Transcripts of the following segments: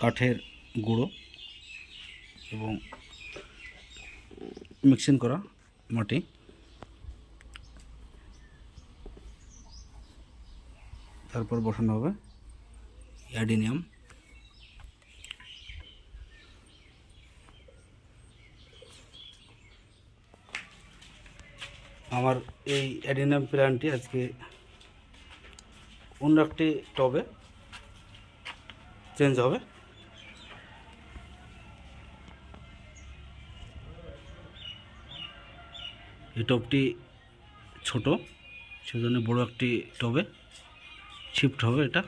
কাঠের গুঁড়ো এবং মিক্সিং করা মাটি। তারপর বসানো হবে অ্যাডিনিয়াম। আমার এই অ্যাডিনিয়াম প্ল্যান্টটি আজকে অন্য একটি টবে চেঞ্জ হবে। এই টবটি ছোট, সেজন্য বড় একটি টবে শিফট হবে এটা।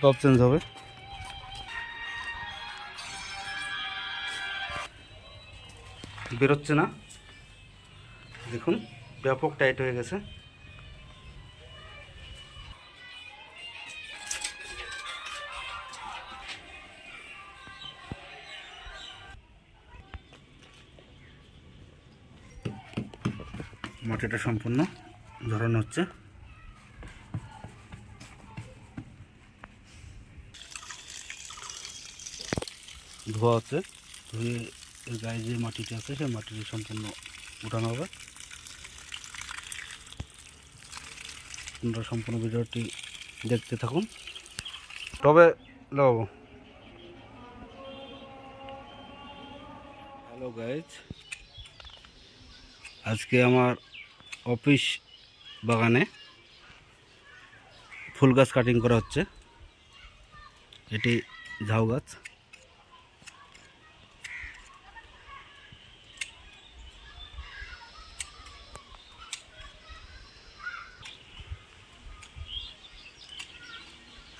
টব চেঞ্জ হবে। বেরোচ্ছে না। দেখুন, ব্যাপক টাইট হয়ে গেছে। মাটিটা সম্পূর্ণ ঝরানো হচ্ছে। ধোয়া হচ্ছে। ধুয়ে গায়ে যে মাটিটা আছে, সেই মাটিটি সম্পূর্ণ উঠানো হবে। আপনারা সম্পূর্ণ ভিডিওটি দেখতে থাকুন। তবে লাগাবো হ্যালো গাইজ আজকে আমার অফিস বাগানে ফুল গাছ কাটিং করা হচ্ছে। এটি ঝাউ গাছ।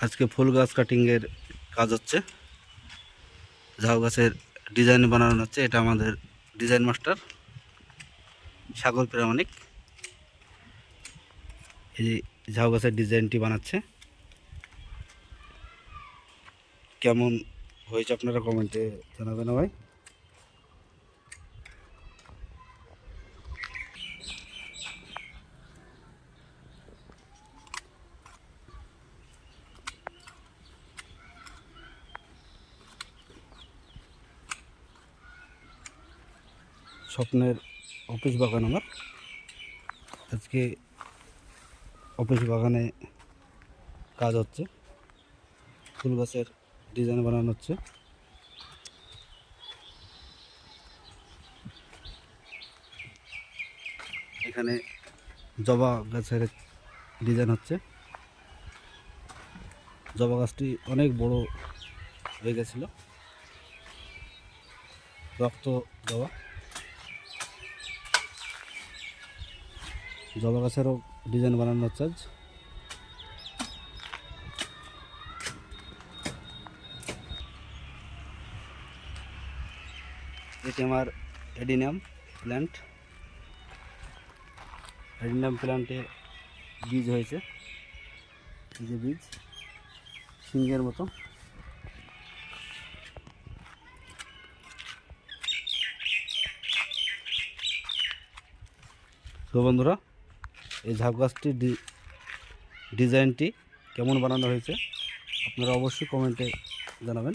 আজকে ফুল গাছ কাটিংয়ের কাজ হচ্ছে। ঝাউ গাছের ডিজাইন বানানো হচ্ছে। এটা আমাদের ডিজাইন মাস্টার, সাগর প্রামাণিক। এই ঝাউ গাছের ডিজাইনটি বানাচ্ছে। কেমন হয়েছে আপনারা কমেন্টে জানাবেন ভাই স্বপ্নের অফিস বাগান আমার। আজকে অফিস বাগানে কাজ হচ্ছে। ফুল গাছের ডিজাইন বানানো হচ্ছে। এখানে জবা গাছের ডিজাইন হচ্ছে। জবা গাছটি অনেক বড় হয়ে গেছিল। রক্ত জবা। জবা গাছেরও ডিজাইন বানানো হচ্ছে আজ এটি আমার এডিনাম প্ল্যান্ট। এডিনাম প্ল্যান্টে বীজ হয়েছে। এই যে বীজ সিঙ্গের মতো। তো বন্ধুরা এই ঝাউ গাছটির ডিজাইনটি কেমন বানানো হয়েছে আপনারা অবশ্যই কমেন্টে জানাবেন।